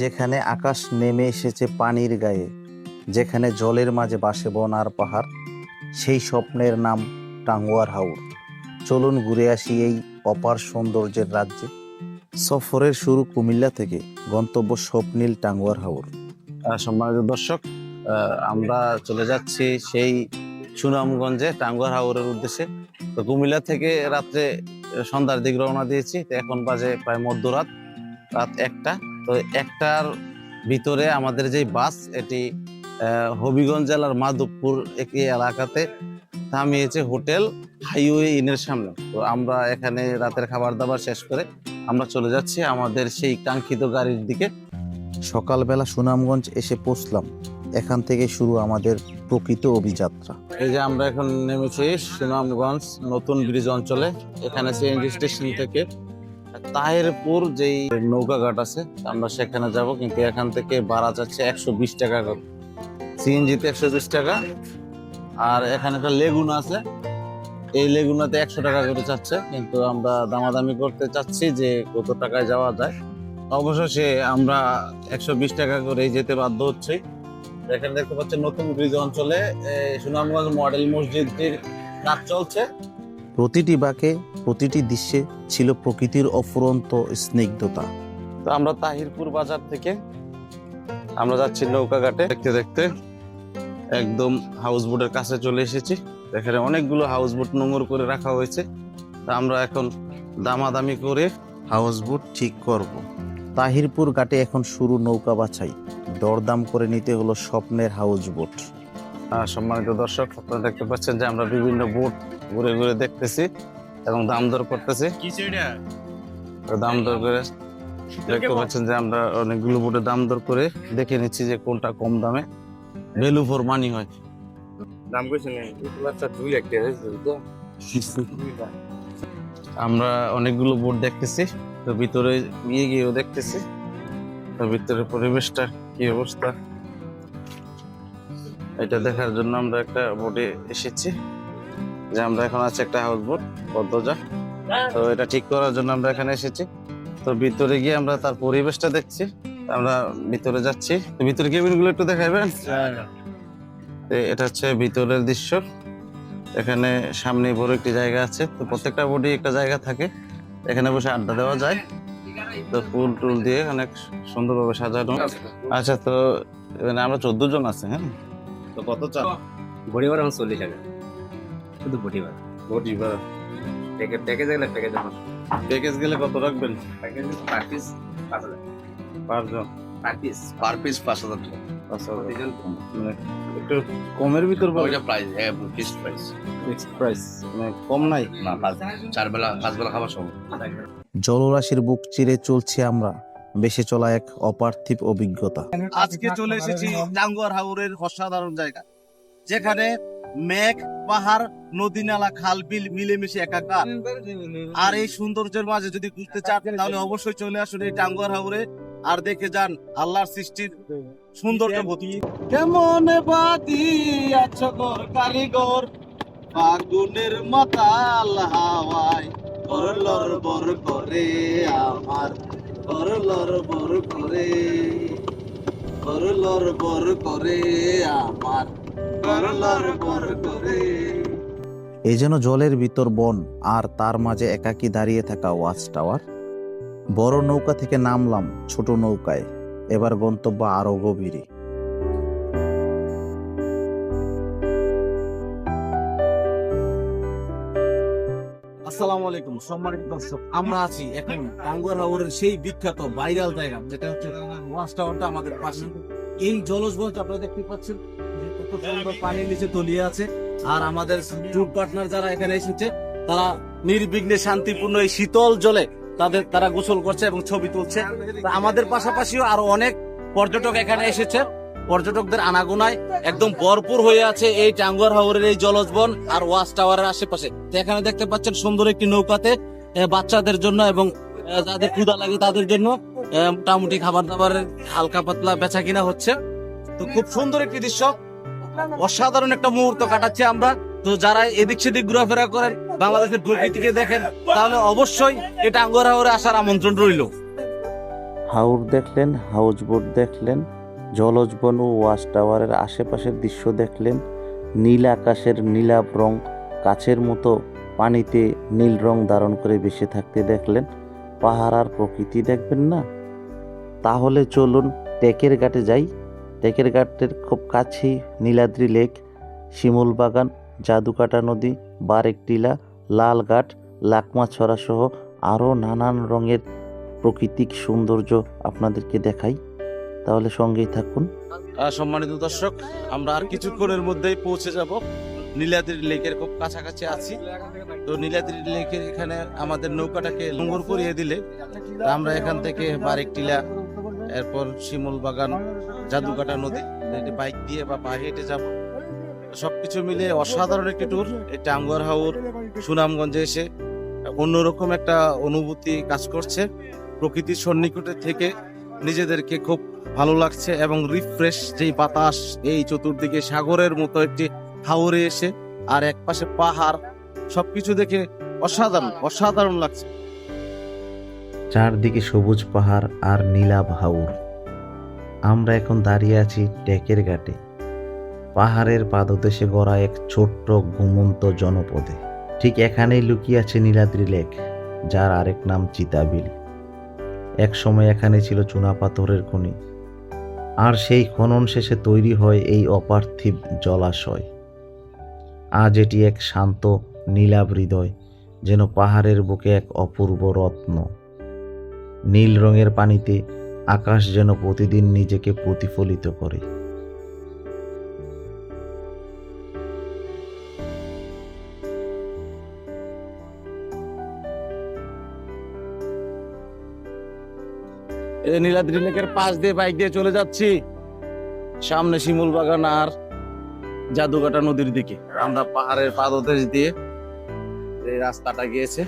যেখানে আকাশ নেমে এসেছে পানির গায়ে, যেখানে জলের মাঝে বাসে বন আর পাহাড়, সেই স্বপ্নের নাম টাঙ্গুয়ার হাওর। চলুন ঘুরে আসি এই অপার সৌন্দর্যের রাজ্যে। সফরের শুরু কুমিল্লা থেকে, গন্তব্য স্বপ্নীল টাঙ্গুয়ার হাওর। সম্মানিত দর্শক আমরা চলে যাচ্ছি সেই সুনামগঞ্জে টাঙ্গুয়ার হাওরের উদ্দেশ্যে। তো কুমিল্লা থেকে রাত্রে সন্ধ্যার দিকে রওনা দিয়েছি, তো এখন বাজে প্রায় মধ্যরাত, রাত একটা। তো একটার ভিতরে আমাদের যে বাস এটি হবিগঞ্জ জেলার মাধবপুর একটি এলাকাতে থামিয়েছে হোটেল হাইওয়ে ইনের সামনে। তো আমরা এখানে রাতের খাবার দাবার শেষ করে আমরা চলে যাচ্ছি আমাদের সেই কাঙ্ক্ষিত গাড়ির দিকে। সকালবেলা সুনামগঞ্জ এসে পৌঁছলাম। এখান থেকে শুরু আমাদের প্রকৃত অভিযাত্রা। এই যে আমরা এখন নেমেছি সুনামগঞ্জ নতুন ব্রিজ অঞ্চলে। এখানে সিএনজি স্টেশন থেকে তাহেরপুর যেই নৌকা ঘাট আছে, আমরা সেখানে যাব কিন্তু এখান থেকে ভাড়া যাচ্ছে একশো বিশ টাকা করে। সিএনজিতে একশো বিশ টাকা। আর এখানে একটা লেগুন আছে। এই লেগুনাতে একশো টাকা করে চাচ্ছে কিন্তু আমরা দামাদামি করতে চাচ্ছি যে কত টাকায় যাওয়া যায়। অবশেষে আমরা একশো বিশ টাকা করে যেতে বাধ্য হচ্ছি। এখানে দেখতে পাচ্ছেন নতুন ব্রিজ অঞ্চলে সুনামগঞ্জ মডেল মসজিদটির কাজ চলছে। প্রতিটি বাঁকে প্রতিটি দৃশ্যে ছিল প্রকৃতির অফুরন্ত স্নিগ্ধতা। তো আমরা তাহিরপুর বাজার থেকে আমরা যাচ্ছি নৌকাঘাটে। দেখতে দেখতে একদম হাউস বোটের কাছে চলে এসেছি। এখানে অনেকগুলো হাউস বোট নোংর করে রাখা হয়েছে। তা আমরা এখন দামাদামি করে হাউস বোট ঠিক করব। তাহিরপুর ঘাটে এখন শুরু নৌকা বাছাই। দরদাম করে নিতে হলো স্বপ্নের হাউস বোট সম্মানিত দর্শক আপনারা দেখতে পাচ্ছেন যে আমরা বিভিন্ন বোট ঘুরে ঘুরে দেখতেছি এবং দাম দর করতেছি। দাম দর করে দেখতে পাচ্ছেন যে আমরা অনেকগুলো বোটের দাম দর করে দেখে নিচ্ছি যে কোনটা কম দামে। ভ্যালু ফর মানি হয়। দাম আমরা অনেকগুলো বোট দেখতেছি তো ভিতরে গিয়ে গিয়েও দেখতেছি। তো ভিতরের পরিবেশটা কি অবস্থা? এটা দেখার জন্য আমরা একটা বোটে এসেছি। যে আমরা এখন আছে একটা হাউস বোট পদ্মজা। তো এটা ঠিক করার জন্য আমরা এখানে এসেছি। তো ভিতরে গিয়ে আমরা তার পরিবেশটা দেখছি। আমরা ভিতরে যাচ্ছি। তো ভিতরে কেবিনগুলো একটু দেখাবেন? এটা হচ্ছে ভিতরের দৃশ্য। এখানে সামনে বড় একটি জায়গা আছে। তো প্রত্যেকটা বোর্ডে একটা জায়গা থাকে। এখানে বসে আড্ডা দেওয়া যায়। তো ফুল টুল দিয়ে অনেক সুন্দরভাবে সাজানো। আচ্ছা তো এখানে আমরা চোদ্দ জন আছে হ্যাঁ? তো কত চান ভাড়া আমার চল্লিশ টাকা শুধু বডি ভাড়া প্যাকেজ প্যাকেজ গেলে প্যাকেজ আমার প্যাকেজ গেলে কত রাখবেন? প্যাকেজ পার পিস পাঁচ হাজার। পাঁচজন? পার পিস পার পিস পাঁচ হাজার টাকা। পাঁচ হাজার। মানে একটু কমের ভিতর ওইটা প্রাইস হ্যাঁ ফিক্সড প্রাইস ফিক্সড প্রাইস মানে কম নাই? না পাঁচ চার বেলা পাঁচ বেলা খাবার সব জলরাশির বুক চিরে চলছি আমরা। বেশে চলা এক অপার্থিব অভিজ্ঞতা। আজকে চলে এসেছি টাঙ্গুয়ার হাওরের অসাধারণ জায়গা। যেখানে মেঘ পাহাড় নদী নালা খাল বিল মিলেমিশে একাকার। আর এই সৌন্দর্যের মাঝে যদি ঘুরতে চান তাহলে অবশ্যই চলে আসুন এই টাঙ্গুয়ার হাওরে আর দেখে যান আল্লাহর সৃষ্টির সৌন্দর্য কেমন বাদি আছো গর কারিগর ফাগুনের মাতাল হাওয়ায়। করলর বর করে আমার করলর বর করে করলর বর করে আমার। এই যেন জলের ভিতর বন আর তার মাঝে একাকী দাঁড়িয়ে থাকা ওয়াচ টাওয়ার বড় নৌকা থেকে নামলাম ছোট নৌকায়। এবার গন্তব্য আরও গভীরে। আসসালামু আলাইকুম, সম্মানিত দর্শক, আমরা আছি এখন টাঙ্গুয়ার সেই বিখ্যাত ভাইরাল জায়গা, যেটা হচ্ছে ওয়াচ টাওয়ারটা আমাদের পাশে। এই জলজ বলতে আপনারা দেখতে পাচ্ছেন। আর আমাদের ট্যুর পার্টনার যারা এখানে এসেছে, তারা নির্বিঘ্নে শান্তিপূর্ণ এই শীতল জলে তাদের, তারা গোসল করছে এবং ছবি তুলছে। আমাদের পাশাপাশিও আরও অনেক পর্যটক এখানে এসেছে। পর্যটকদের আনাগোনায় একদম ভরপুর হয়ে আছে এই টাঙ্গুয়ার হাওরের এই জলজবন আর ওয়াচ টাওয়ারের আশেপাশে। এখানে দেখতে পাচ্ছেন সুন্দর একটি নৌকাতে বাচ্চাদের জন্য এবং যাদের ক্ষুদা লাগে তাদের জন্য মোটামুটি খাবার দাবারের হালকা পাতলা বেচা কিনা হচ্ছে। তো খুব সুন্দর একটি দৃশ্য। অসাধারণ একটা মুহূর্ত কাটাচ্ছি আমরা। তো যারা এদিক সেদিক ঘোরাফেরা করেন, বাংলাদেশের প্রকৃতিকে দেখেন, তাহলে অবশ্যই এটা আঙ্গুর আসার আমন্ত্রণ রইল। হাউর দেখলেন হাউস বোট দেখলেন, জলজ বন ও ওয়াচ টাওয়ারের আশেপাশের দৃশ্য দেখলেন, নীল আকাশের নীলাভ রং, কাছের মতো পানিতে নীল রং ধারণ করে ভেসে থাকতে দেখলেন। পাহাড় আর প্রকৃতি দেখবেন না? তাহলে চলুন, টেকের ঘাটে যাই। টেকের ঘাটের খুব কাছেই নীলাদ্রি লেক, শিমুল বাগান, জাদুকাটা নদী, বারেক টিলা লালঘাট লাকমাছড়া সহ আরও নানান রঙের প্রাকৃতিক সৌন্দর্য আপনাদেরকে দেখাই। তাহলে সঙ্গেই থাকুন। সম্মানিত দর্শক, আমরা আর কিছুক্ষণের মধ্যেই পৌঁছে যাব। নীলাদ্রি লেকের খুব কাছাকাছি আছি। তো নীলাদ্রি লেকের এখানে আমাদের নৌকাটাকে লঙ্গর করিয়ে দিলে আমরা এখান থেকে বারেক টিলা, এরপর শিমুল বাগান জাদুকাটা নদী এটি বাইক দিয়ে বা পা হেঁটে যাব। সবকিছু মিলে অসাধারণ একটি ট্যুর এই টাঙ্গুয়ার হাউর সুনামগঞ্জে এসে অন্যরকম একটা অনুভূতি কাজ করছে। প্রকৃতির সন্নিকটে থেকে নিজেদেরকে খুব ভালো লাগছে এবং রিফ্রেশ যেই বাতাস, এই চতুর্দিকে সাগরের মতো একটি হাওরে এসে আর এক পাশে পাহাড়, সবকিছু দেখে অসাধারণ অসাধারণ লাগছে। চারদিকে সবুজ পাহাড় আর নীলাভ হাউর আমরা এখন দাঁড়িয়ে আছি টেকের ঘাটে। পাহাড়ের পাদদেশে গড়া এক ছোট্ট ঘুমন্ত জনপদে। ঠিক এখানেই লুকিয়ে আছে নীলাদ্রি লেক, যার আরেক নাম চিতাবিল। এক সময় এখানে ছিল চুনাপাথরের খনি। আর সেই খনন শেষে তৈরি হয় এই অপার্থিব জলাশয়। আজ এটি এক শান্ত, নীলাভ হৃদয়, যেন পাহাড়ের বুকে এক অপূর্ব রত্ন। নীল রঙের পানিতে আকাশ যেন প্রতিদিন নিজেকে প্রতিফলিত করে। নীলাদ্রি লেকের পাশ দিয়ে বাইক দিয়ে চলে যাচ্ছি। সামনে শিমুল বাগান আর জাদুকাটা নদীর দিকে। আমরা পাহাড়ের পাদদেশ দিয়ে এই রাস্তাটা গিয়েছে,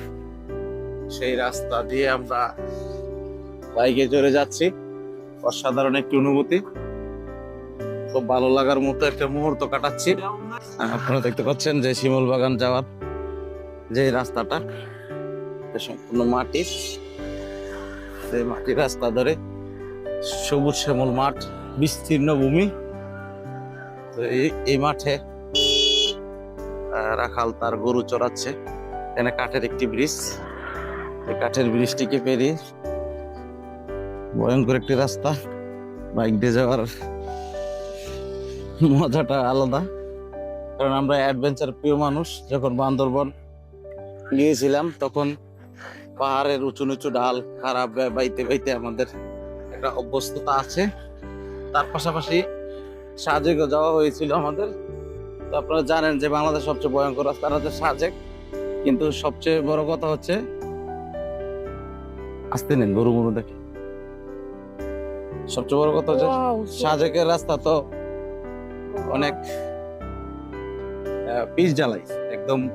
সেই রাস্তা দিয়ে আমরা বাইকে চলে যাচ্ছি। অসাধারণ একটি অনুভূতি। খুব ভালো লাগার মতো একটা মুহূর্ত কাটাচ্ছি। আপনারা দেখতে পাচ্ছেন যে শিমল বাগান যাওয়ার যে রাস্তাটা সম্পূর্ণ মাটির সেই মাটির রাস্তা ধরে সবুজ শ্যামল মাঠ, বিস্তীর্ণ ভূমি। তো এই মাঠে রাখাল তার গরু চড়াচ্ছে। এখানে কাঠের একটি ব্রিজ। এই কাঠের ব্রিজটিকে পেরিয়ে ভয়ঙ্কর একটি রাস্তা। বাইক দিয়ে যাওয়ার মজাটা আলাদা। কারণ আমরা অ্যাডভেঞ্চার প্রিয় মানুষ, যখন বান্দরবন গিয়েছিলাম, তখন পাহাড়ের উঁচু নিচু ডাল, খারাপ বাইতে বাইতে আমাদের একটা অভ্যস্ততা আছে। তার পাশাপাশি সাজেকও যাওয়া হয়েছিল আমাদের। তো আপনারা জানেন যে বাংলাদেশ সবচেয়ে ভয়ঙ্কর রাস্তা হচ্ছে সাজেক। কিন্তু সবচেয়ে বড় কথা হচ্ছে, আসতে নেন, গরু গরু দেখে। সবচেয়ে বড় কথা হচ্ছে সাজেকের রাস্তা তো অনেক পিস জ্বালাই একদম আহ,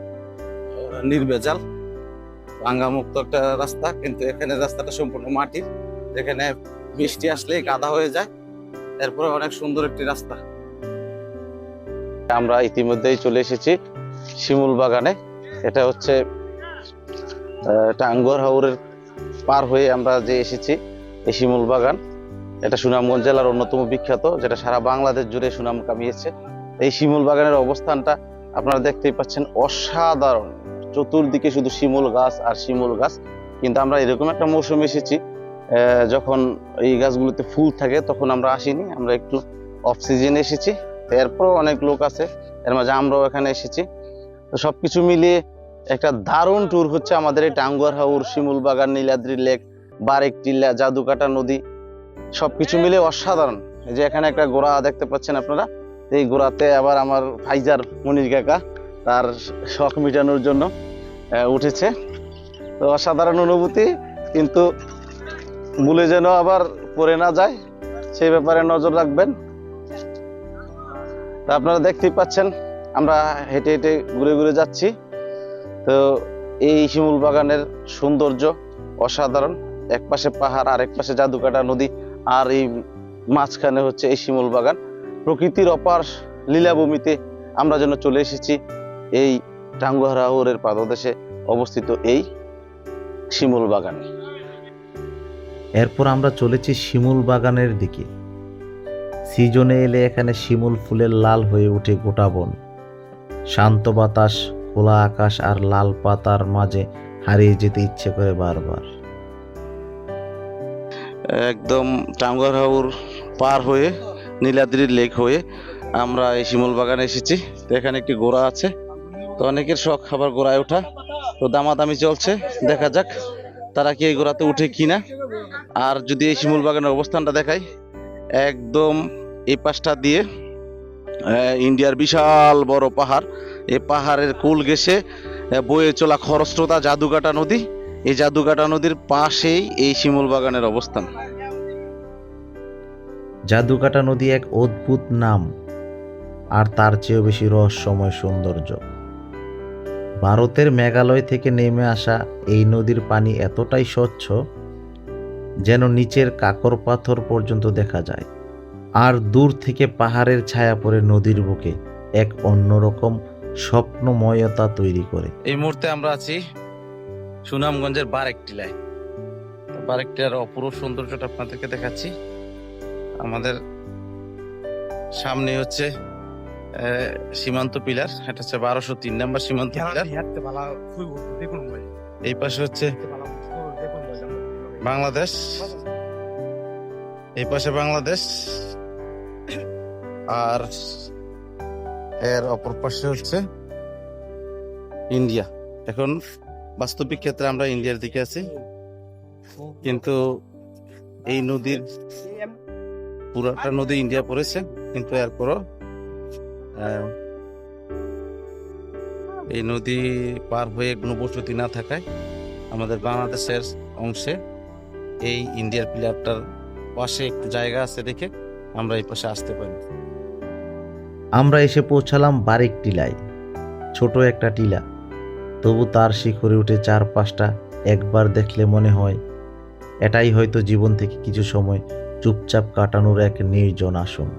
নির্ভেজাল ভাঙ্গা মুক্ত একটা রাস্তা কিন্তু এখানে রাস্তাটা সম্পূর্ণ মাটির যেখানে বৃষ্টি আসলে কাদা হয়ে যায় এরপরে অনেক সুন্দর একটি রাস্তা। আমরা ইতিমধ্যেই চলে এসেছি শিমুল বাগানে এটা হচ্ছে আহ, টাঙ্গুয়ার হাওরের পার হয়ে আমরা যে এসেছি এই শিমুল বাগান। এটা সুনামগঞ্জ জেলার অন্যতম বিখ্যাত, যেটা সারা বাংলাদেশ জুড়ে সুনাম কামিয়েছে। এই শিমুল বাগানের অবস্থানটা আপনারা দেখতেই পাচ্ছেন অসাধারণ। চতুর্দিকে শুধু শিমুল গাছ আর শিমুল গাছ, কিন্তু আমরা এরকম একটা মৌসুমে এসেছি যখন এই গাছগুলোতে ফুল থাকে তখন আমরা আসিনি, আমরা একটু অফ এসেছি। এরপরও অনেক লোক আছে, এর মাঝে আমরাও এখানে এসেছি। তো সব কিছু মিলিয়ে একটা দারুণ ট্যুর হচ্ছে আমাদের এই টাঙ্গুয়ার হাউর শিমুল বাগান, নীলাদ্রি লেক বারেক টিল্লা জাদুকাটা নদী। সবকিছু মিলে অসাধারণ। এই যে এখানে একটা গোড়া দেখতে পাচ্ছেন আপনারা, এই গোড়াতে আবার আমার ফাইজার মনির কাকা তার শখ মেটানোর জন্য উঠেছে। তো অসাধারণ অনুভূতি, কিন্তু ভুলে যেন আবার পড়ে না যায়, সেই ব্যাপারে নজর রাখবেন। তা আপনারা দেখতেই পাচ্ছেন, আমরা হেঁটে হেঁটে ঘুরে ঘুরে যাচ্ছি। তো এই শিমুল বাগানের সৌন্দর্য অসাধারণ। এক পাশে পাহাড় আর এক পাশে জাদুকাটা নদী। আর এই মাঝখানে হচ্ছে এই শিমুল বাগান। প্রকৃতির অপার লীলাভূমিতে আমরা যেন চলে এসেছি, এই টাঙ্গুয়ার হাওরের পাদদেশে অবস্থিত এই শিমুল বাগানে। এরপর আমরা চলেছি শিমুল বাগানের দিকে। সিজনে এলে এখানে শিমুল ফুলের লাল হয়ে ওঠে গোটা বন। শান্ত বাতাস, খোলা আকাশ আর লাল পাতার মাঝে হারিয়ে যেতে ইচ্ছে করে বারবার। একদম টাঙ্গুয়ার হাউর পার হয়ে নীলাদ্রি লেক হয়ে আমরা এই শিমুল বাগানে এসেছি। তো এখানে একটি গোড়া আছে। তো অনেকের শখ খাবার গোড়ায় ওঠা। তো দামাদামি চলছে দেখা যাক তারা কি এই গোড়াতে উঠে কিনা। আর যদি এই শিমুল বাগানের অবস্থানটা দেখাই একদম এই পাশটা দিয়ে ইন্ডিয়ার বিশাল বড় পাহাড়। এই পাহাড়ের কুল আহ, বয়ে চলা খরস্রোতা জাদুকাটা নদী। এই জাদুকাটা নদীর পাশেই এই শিমুল বাগানের অবস্থান। জাদুকাটা নদী এক অদ্ভুত নাম আর তার চেয়েও বেশি রহস্যময় সৌন্দর্য। ভারতের মেঘালয় থেকে নেমে আসা এই নদীর পানি এতটাই স্বচ্ছ যেন নিচের কাকর পাথর পর্যন্ত দেখা যায় আর দূর থেকে পাহাড়ের ছায়া পড়ে নদীর বুকে এক অন্যরকম স্বপ্নময়তা তৈরি করে। এই মুহূর্তে আমরা আছি সুনামগঞ্জের বারেক টিলায় তো বারেক টিলার অপূর্ব সৌন্দর্যটা আপনাদেরকে দেখাচ্ছি। আমাদের সামনে হচ্ছে সীমান্ত পিলার। এটা হচ্ছে বারোশো তিন নাম্বার সীমান্ত পিলার। এই পাশে হচ্ছে বাংলাদেশ। এই পাশে বাংলাদেশ। আর এর অপর পাশে হচ্ছে ইন্ডিয়া। এখন বাস্তবিক ক্ষেত্রে আমরা ইন্ডিয়ার দিকে আছি। কিন্তু এই নদীর পুরাটা নদী ইন্ডিয়া পড়েছে, কিন্তু এরপরও এই নদী পার হয়ে কোনো বসতি না থাকায় আমাদের বাংলাদেশের অংশে এই ইন্ডিয়ার প্লেয়ারটার পাশে একটু জায়গা আছে দেখে আমরা এই পাশে আসতে পারি। আমরা এসে পৌঁছালাম বারেক টিলায়, ছোট একটা টিলা। তবু তার শিখরে উঠে চার পাঁচটা একবার দেখলে মনে হয় এটাই হয়তো জীবন থেকে কিছু সময় চুপচাপ কাটানোর এক নির্জন আসন।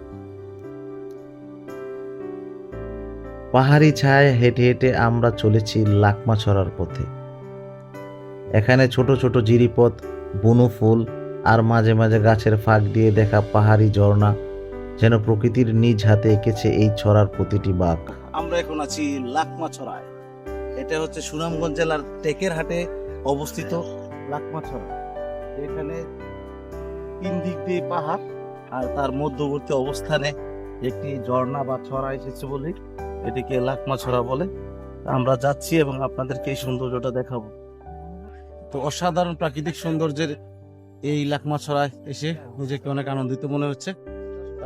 পাহাড়ি ছায় হেঁটে হেঁটে আমরা চলেছি লাকমা ছড়ার পথে। এখানে ছোট ছোট জিরিপথ, বুনো ফুল আর মাঝে মাঝে গাছের ফাঁক দিয়ে দেখা পাহাড়ি ঝর্ণা যেন প্রকৃতির নিজ হাতে এঁকেছে এই ছড়ার প্রতিটি বাঘ আমরা এখন আছি লাকমা ছড়ায় এটা হচ্ছে সুনামগঞ্জ জেলার টেকের হাটে অবস্থিত লাকমা ছড়া এখানে তিন দিক দিয়ে পাহাড় আর তার মধ্যবর্তী অবস্থানে একটি ঝর্ণা বা ছড়া এসেছে বলে এটিকে লাকমা ছড়া বলে। আমরা যাচ্ছি এবং আপনাদেরকে এই সৌন্দর্যটা দেখাবো। তো অসাধারণ প্রাকৃতিক সৌন্দর্যের এই লাকমা ছড়ায় এসে নিজেকে অনেক আনন্দিত মনে হচ্ছে।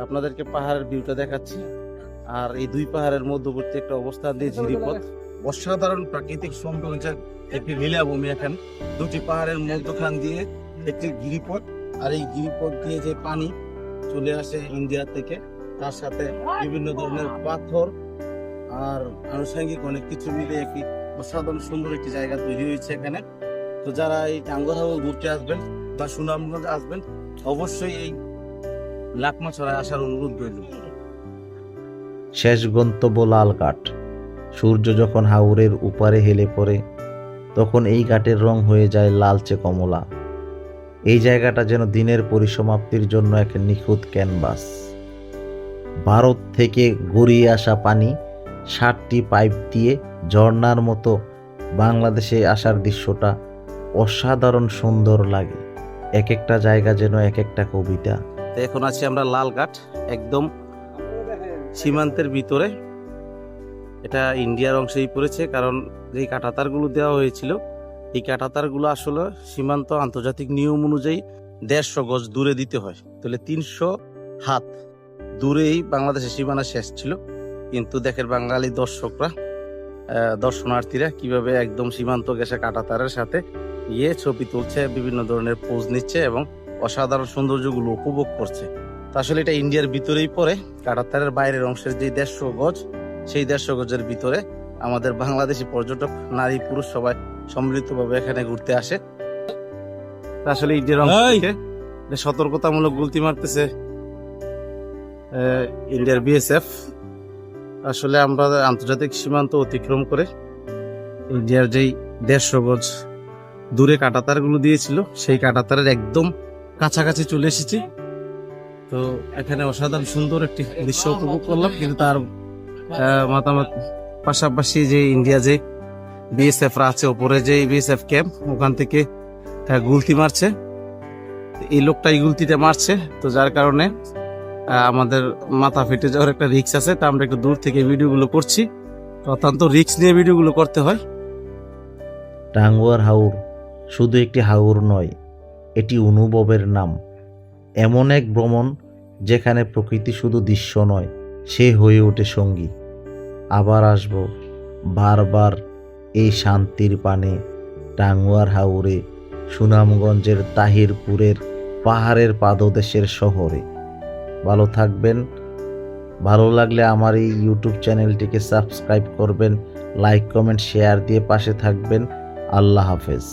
আপনাদেরকে পাহাড়ের ভিউটা দেখাচ্ছি। আর এই দুই পাহাড়ের মধ্যবর্তী একটা অবস্থান দিয়ে ঝিরিপথ। অসাধারণ প্রাকৃতিক সৌন্দর্যের একটি লীলাভূমি এখানে। দুটি পাহাড়ের মধ্যখান দিয়ে একটি গিরিপথ, আর এই গিরিপথ দিয়ে যে পানি চলে আসে ইন্ডিয়া থেকে, তার সাথে বিভিন্ন ধরনের পাথর আর আনুষঙ্গিক অনেক কিছু মিলে একটি অসাধারণ সুন্দর একটি জায়গা তৈরি হয়েছে এখানে। তো যারা এই টাঙ্গর ঘুরতে আসবেন বা সুনামগঞ্জ আসবেন, অবশ্যই এই লাকমা ছড়ায় আসার অনুরোধ রইল। শেষ গন্তব্য লালঘাট সূর্য যখন হাওরের উপারে হেলে পড়ে, তখন এই ঘাটের রং হয়ে যায় লালচে কমলা। এই জায়গাটা যেন দিনের পরিসমাপ্তির জন্য এক নিখুঁত ক্যানভাস। ভারত থেকে গড়িয়ে আসা পানি ষাটটি পাইপ দিয়ে ঝর্ণার মতো বাংলাদেশে আসার দৃশ্যটা অসাধারণ সুন্দর লাগে। এক একটা জায়গা যেন এক একটা কবিতা। এখন আছি আমরা লালঘাট, একদম সীমান্তের ভিতরে। এটা ইন্ডিয়ার অংশেই পড়েছে, কারণ যেই কাটাতারগুলো দেওয়া হয়েছিল, এই কাটাতারগুলো আসলে সীমান্ত আন্তর্জাতিক নিয়ম অনুযায়ী দেড়শো গজ দূরে দিতে হয়। তাহলে তিনশো হাত দূরেই বাংলাদেশের সীমানা শেষ ছিল। কিন্তু দেখেন বাঙালি দর্শকরা দর্শনার্থীরা কীভাবে একদম সীমান্ত গেছে কাটাতারের সাথে গিয়ে ছবি তুলছে, বিভিন্ন ধরনের পোজ নিচ্ছে এবং অসাধারণ সৌন্দর্যগুলো উপভোগ করছে। আসলে এটা ইন্ডিয়ার ভিতরেই পড়ে, কাটাতারের বাইরের অংশের যে দেড়শো গজ সেই দেড়শো গজের ভিতরে আমাদের বাংলাদেশি পর্যটক নারী পুরুষ সবাই সম্মিলিতভাবে এখানে ঘুরতে আসে। আসলে থেকে যে সতর্কতামূলক গুলতি মারতেছে ইন্ডিয়ার বিএসএফ আসলে আমরা আন্তর্জাতিক সীমান্ত অতিক্রম করে ইন্ডিয়ার যেই দেড়শো গজ দূরে কাটাতারগুলো দিয়েছিল সেই কাটাতারের একদম কাছাকাছি চলে এসেছি। তো এখানে অসাধারণ সুন্দর একটি দৃশ্য উপভোগ করলাম কিন্তু তার মাতামাত পাশাপাশি যে ইন্ডিয়া যে বিএসএফ রা আছে, ওপরে যে বিএসএফ ক্যাম্প ওখান থেকে গুলতি মারছে। এই লোকটা এই গুলতিটা মারছে, তো যার কারণে আমাদের মাথা ফেটে যাওয়ার একটা রিক্স আছে, তা আমরা একটু দূর থেকে ভিডিওগুলো করছি। অত্যন্ত রিক্স নিয়ে ভিডিওগুলো করতে হয়। টাঙ্গুয়ার হাউর শুধু একটি হাউর নয়, এটি অনুভবের নাম। এমন এক ভ্রমণ যেখানে প্রকৃতি শুধু দৃশ্য নয় সে হয়ে ওঠে সঙ্গী। আবার আসব বারবার এই শান্তির পানে টাঙ্গুয়ার হাউরে সুনামগঞ্জের তাহিরপুরের পাহাড়ের পাদদেশের শহরে। ভালো থাকবেন, ভালো লাগলে আমার এই ইউটিউব চ্যানেলটিকে সাবস্ক্রাইব করবেন, লাইক, কমেন্ট, শেয়ার দিয়ে পাশে থাকবেন। আল্লাহ হাফেজ।